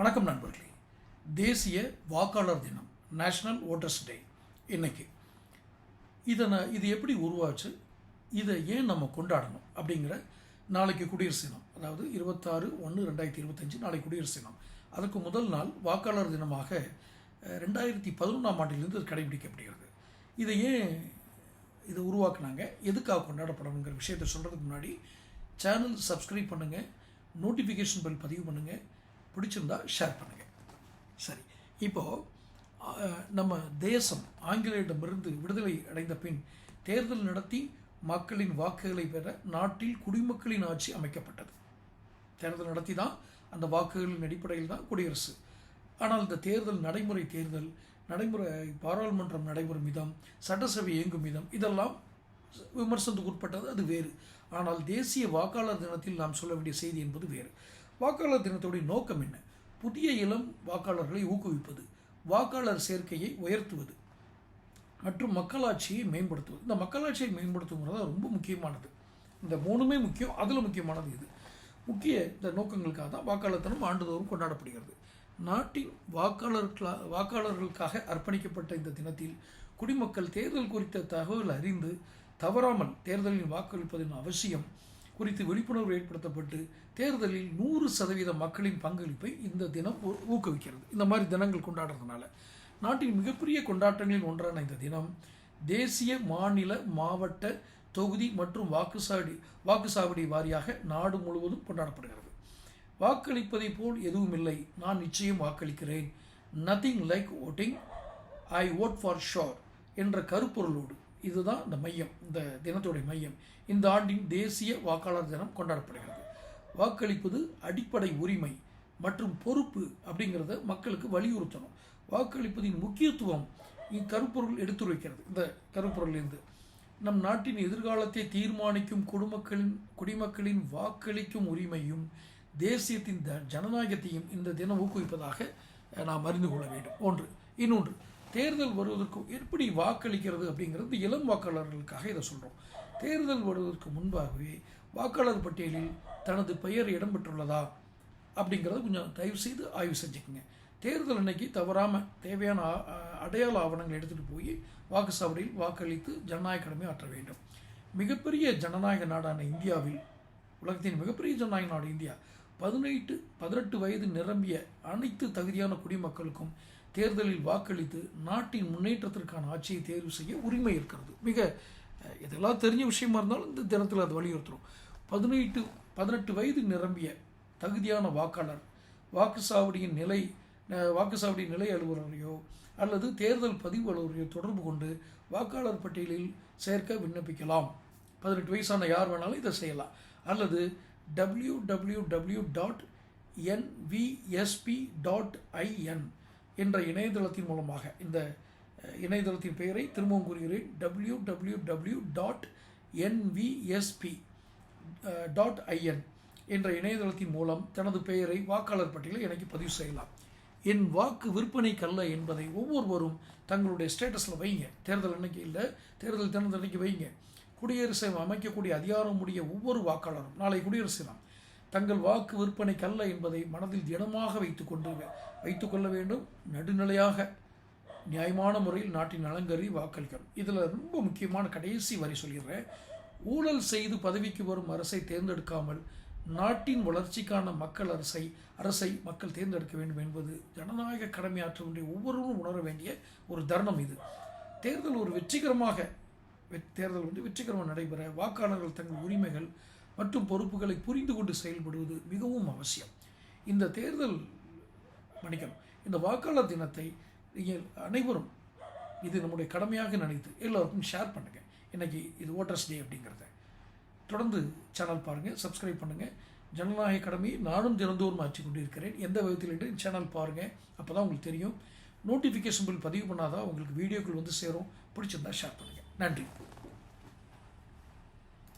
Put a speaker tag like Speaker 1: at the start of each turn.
Speaker 1: வணக்கம் நண்பர்களே. தேசிய வாக்காளர் தினம் நேஷ்னல் ஓட்டர்ஸ் டே இன்னைக்கு. இதை நான் இது எப்படி உருவாச்சு? இதை ஏன் நம்ம கொண்டாடணும்? அப்படிங்கிற நாளைக்கு குடியரசு தினம் அதாவது இருபத்தாறு ஒன்று ரெண்டாயிரத்தி இருபத்தஞ்சு நாளைக்கு குடியரசு தினம். அதுக்கு முதல் நாள் வாக்காளர் தினமாக ரெண்டாயிரத்தி பதினொன்றாம் ஆண்டிலிருந்து இது கடைபிடிக்கப்படுகிறது. இதை ஏன் இதை உருவாக்குனாங்க? எதுக்காக கொண்டாடப்படணுங்கிற விஷயத்தை சொல்கிறதுக்கு முன்னாடி சேனல் சப்ஸ்கிரைப் பண்ணுங்கள் நோட்டிஃபிகேஷன் பெல் பதிவு பண்ணுங்கள் பிடிச்சிருந்தா ஷேர் பண்ணுங்கள் சரி. இப்போது நம்ம தேசம் ஆங்கிலேயரிடமிருந்து விடுதலை அடைந்த பின் தேர்தல் நடத்தி மக்களின் வாக்குகளை பெற நாட்டில் குடிமக்களின் ஆட்சி அமைக்கப்பட்டது. தேர்தல் நடத்தி தான் அந்த வாக்குகளின் அடிப்படையில் தான் குடியரசு. ஆனால் இந்த தேர்தல் நடைமுறை தேர்தல் நடைமுறை பாராளுமன்றம் நடைபெறும் விதம் சட்டசபை இயங்கும் விதம் இதெல்லாம் விமர்சனத்துக்கு உட்பட்டது அது வேறு. ஆனால் தேசிய வாக்காளர் தினத்தில் நாம் சொல்ல வேண்டிய செய்தி என்பது வேறு. வாக்காளர் தினத்துடைய நோக்கம் என்ன? புதிய இளம் வாக்காளர்களை ஊக்குவிப்பது வாக்காளர் சேர்க்கையை உயர்த்துவது மற்றும் மக்களாட்சியை மேம்படுத்துவது. இந்த மக்களாட்சியை மேம்படுத்துங்கிறது ரொம்ப முக்கியமானது. இந்த மூணுமே முக்கியம் அதில் முக்கியமானது இது முக்கிய இந்த நோக்கங்களுக்காக தான் வாக்காளர் தினம் ஆண்டுதோறும் கொண்டாடப்படுகிறது. நாட்டின் வாக்காளர்களா வாக்காளர்களுக்காக அர்ப்பணிக்கப்பட்ட இந்த தினத்தில் குடிமக்கள் தேர்தல் குறித்த தகவல் அறிந்து தவறாமல் தேர்தலில் வாக்களிப்பதன் அவசியம் குறித்து விழிப்புணர்வு ஏற்படுத்தப்பட்டு தேர்தலில் நூறு சதவீத மக்களின் பங்களிப்பை இந்த தினம் ஊ- ஊக்குவிக்கிறது. இந்த மாதிரி தினங்கள் கொண்டாடுறதுனால நாட்டின் மிகப்பெரிய கொண்டாட்டங்களில் ஒன்றான இந்த தினம் தேசிய மாநில மாவட்ட தொகுதி மற்றும் வாக்குச்சாவடி வாக்குச்சாவடி வாரியாக நாடு முழுவதும் கொண்டாடப்படுகிறது. வாக்களிப்பதைப் போல் எதுவும் இல்லை. நான் நிச்சயம் வாக்களிக்கிறேன். Nothing like voting I vote for sure என்ற கருப்பொருளோடு இதுதான் இந்த மையம் இந்த தினத்துடைய மையம். இந்த ஆண்டின் தேசிய வாக்காளர் தினம் கொண்டாடப்படுகிறது. வாக்களிப்பது அடிப்படை உரிமை மற்றும் பொறுப்பு அப்படிங்கிறத மக்களுக்கு வலியுறுத்தணும். வாக்களிப்பதின் முக்கியத்துவம் இக்கருப்பொருள் எடுத்துரைக்கிறது. இந்த கருப்பொருளிலிருந்து நம் நாட்டின் எதிர்காலத்தை தீர்மானிக்கும் குடிமக்களின் குடிமக்களின் வாக்களிக்கும் உரிமையும் தேசியத்தின் ஜனநாயகத்தையும் இந்த தினம் ஊக்குவிப்பதாக நாம் அறிந்து கொள்ள வேண்டும். ஒன்று. இன்னொன்று. தேர்தல் வருவதற்கு எப்படி வாக்களிக்கிறது அப்படிங்கிறது இளம் வாக்காளர்களுக்காக இதை சொல்கிறோம் தேர்தல் வருவதற்கு முன்பாகவே வாக்காளர் பட்டியலில் தனது பெயர் இடம்பெற்றுள்ளதா அப்படிங்கிறத கொஞ்சம் தயவு செய்து ஆய்வு செஞ்சுக்கோங்க. தேர்தல் அன்னைக்கு தவறாமல் தேவையான அடையாள ஆவணங்கள் எடுத்துகிட்டு போய் வாக்குச்சாவடியில் வாக்களித்து ஜனநாயக கடமை ஆற்ற வேண்டும். மிகப்பெரிய ஜனநாயக நாடான இந்தியாவில் உலகத்தின் மிகப்பெரிய ஜனநாயக நாடு இந்தியா பதினெட்டு பதினெட்டு வயது நிரம்பிய அனைத்து தகுதியான குடிமக்களுக்கும் தேர்தலில் வாக்களித்து நாட்டின் முன்னேற்றத்திற்கான ஆட்சியை தேர்வு செய்ய உரிமை இருக்கிறது. மிக இதெல்லாம் தெரிஞ்ச விஷயமா இருந்தாலும் இந்த தினத்தில் அது வலியுறுத்துறோம். பதினெட்டு பதினெட்டு வயது நிரம்பிய தகுதியான வாக்காளர் வாக்குச்சாவடியின் நிலை அஹ், வாக்குச்சாவடி நிலை அலுவலரையோ அல்லது தேர்தல் பதிவு அலுவலரையோ தொடர்பு கொண்டு வாக்காளர் பட்டியலில் சேர்க்க விண்ணப்பிக்கலாம். பதினெட்டு வயசான யார் வேணாலும் இதை செய்யலாம். அல்லது W W W dot NVSP dot IN என்ற இணையதளத்தின் மூலமாக இந்த இணையதளத்தின் பெயரை திரும்பவும் கூறுகிறேன். W W W dot NVSP dot IN என்ற இணையதளத்தின் மூலம் தனது பெயரை வாக்காளர் பட்டியலில் எனக்கு பதிவு செய்யலாம். என் வாக்கு விற்பனைக்கல்ல என்பதை ஒவ்வொருவரும் தங்களுடைய ஸ்டேட்டஸில் வைங்க. தேர்தல் அன்னைக்கு இல்லை தேர்தல் தினத்தன்னைக்கு வைங்க. குடியரசை அமைக்கக்கூடிய அதிகாரமுடைய ஒவ்வொரு வாக்காளரும் நாளை குடியரசு தினம் தங்கள் வாக்கு விற்பனைக்கல்ல என்பதை மனதில் திடமாக வைத்துக்கொண்டு வைத்துக்கொள்ள வேண்டும். நடுநிலையாக நியாயமான முறையில் நாட்டின் நலங்கறி வாக்களிக்கணும். இதில் ரொம்ப முக்கியமான கடைசி வரி சொல்லிடுறேன். ஊழல் செய்து பதவிக்கு வரும் அரசை தேர்ந்தெடுக்காமல் நாட்டின் வளர்ச்சிக்கான மக்கள் அரசை அரசை மக்கள் தேர்ந்தெடுக்க வேண்டும் என்பது ஜனநாயக கடமையாற்ற வேண்டிய ஒவ்வொருவரும் உணர வேண்டிய ஒரு தருணம் இது. தேர்தல் ஒரு வெற்றிகரமாக தேர்தல் வந்து வெற்றிகரமாக நடைபெற வாக்காளர்கள் தங்கள் உரிமைகள் மற்றும் பொறுப்புகளை புரிந்து கொண்டு செயல்படுவது மிகவும் அவசியம். இந்த தேர்தல் மன்னிக்கணும். இந்த வாக்காளர் தினத்தை நீங்கள் அனைவரும் இது நம்முடைய கடமையாக நினைத்து எல்லோருக்கும் ஷேர் பண்ணுங்கள் இன்றைக்கி இது ஓட்டர்ஸ் டே அப்படிங்கிறத. தொடர்ந்து சேனல் பாருங்கள் சப்ஸ்கிரைப் பண்ணுங்கள் ஜனநாயக கடமையை நானும் தினந்தோறும் ஆட்சி கொண்டிருக்கிறேன். எந்த விதத்தில் என்று சேனல் பாருங்கள் அப்போ தான் உங்களுக்கு தெரியும். நோட்டிஃபிகேஷன் பில் பதிவு பண்ணாதான் உங்களுக்கு வீடியோக்கள் வந்து சேரும். பிடிச்சிருந்தா ஷேர் பண்ணுங்கள் நன்றி.